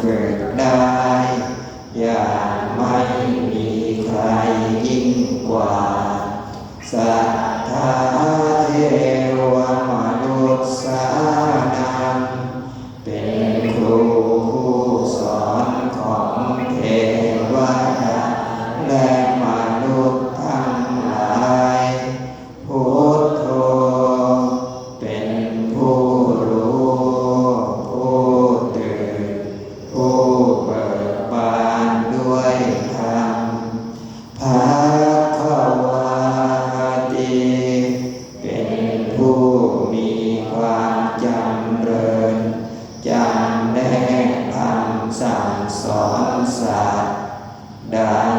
เกิดได้ อย่าไม่มีใครยิ่งกว่าสัทธาเทวมนุษย์สานังเป็นครูผู้สอนของเท สะด้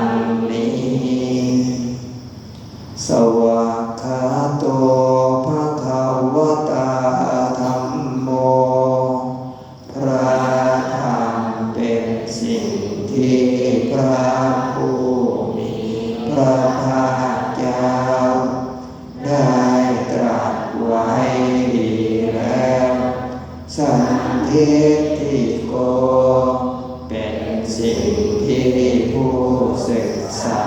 สิ่งที่ผู้ศึกษา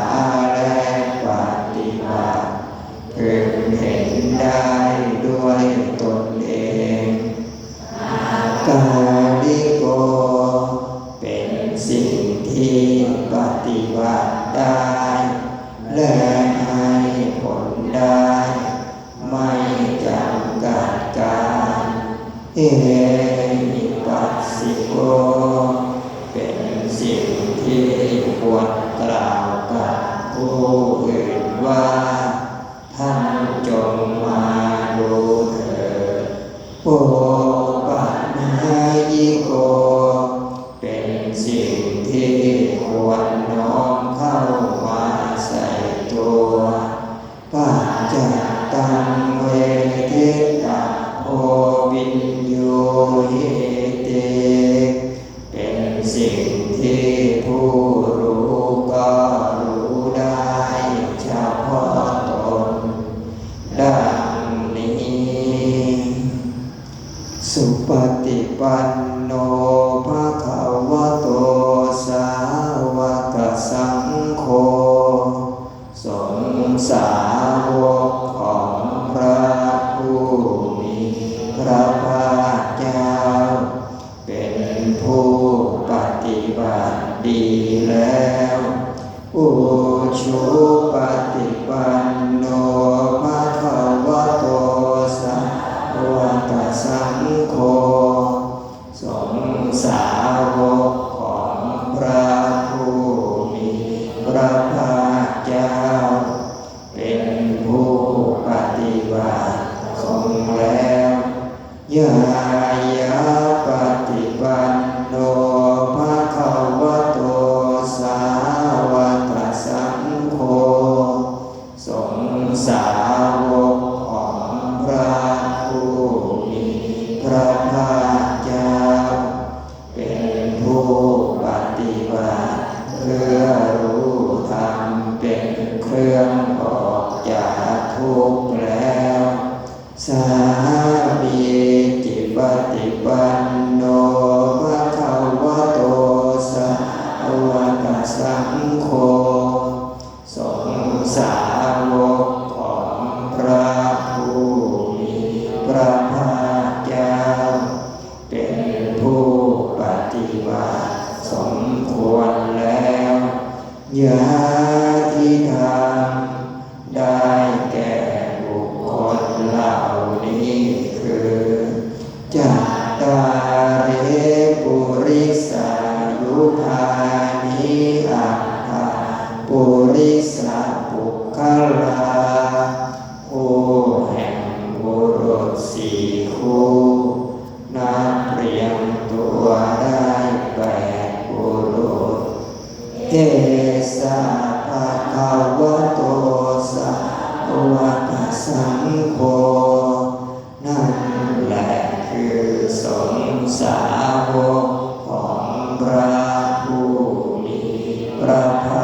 และปฏิบัติพึงเห็นได้ด้วยตนเองอกาลิโก เป็นสิ่งที่ปฏิบัติได้และ Pai, งแล้วยายาปฏิปัน เทสะปะกาวะโตสะวะตสังโฆนั่นแหละคือสงสาวกของพระผู้มีพระภา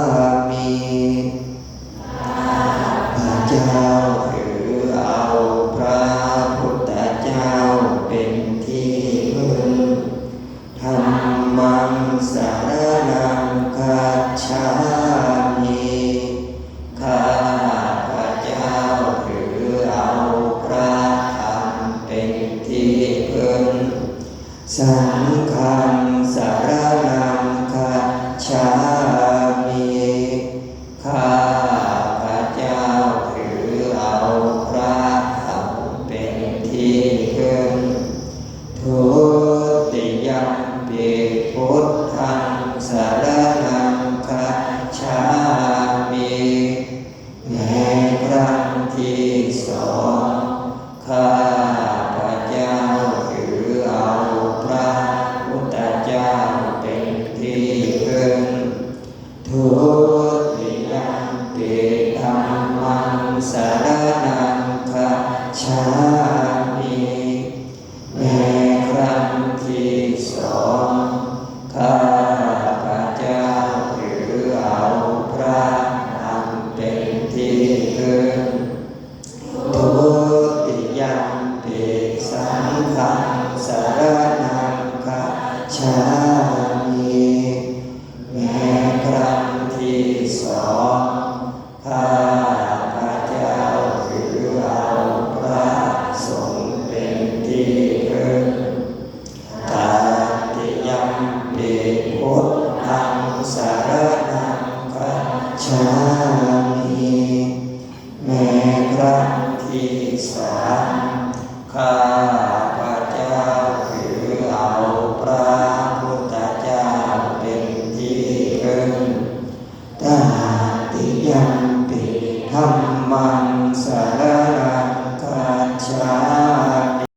uh,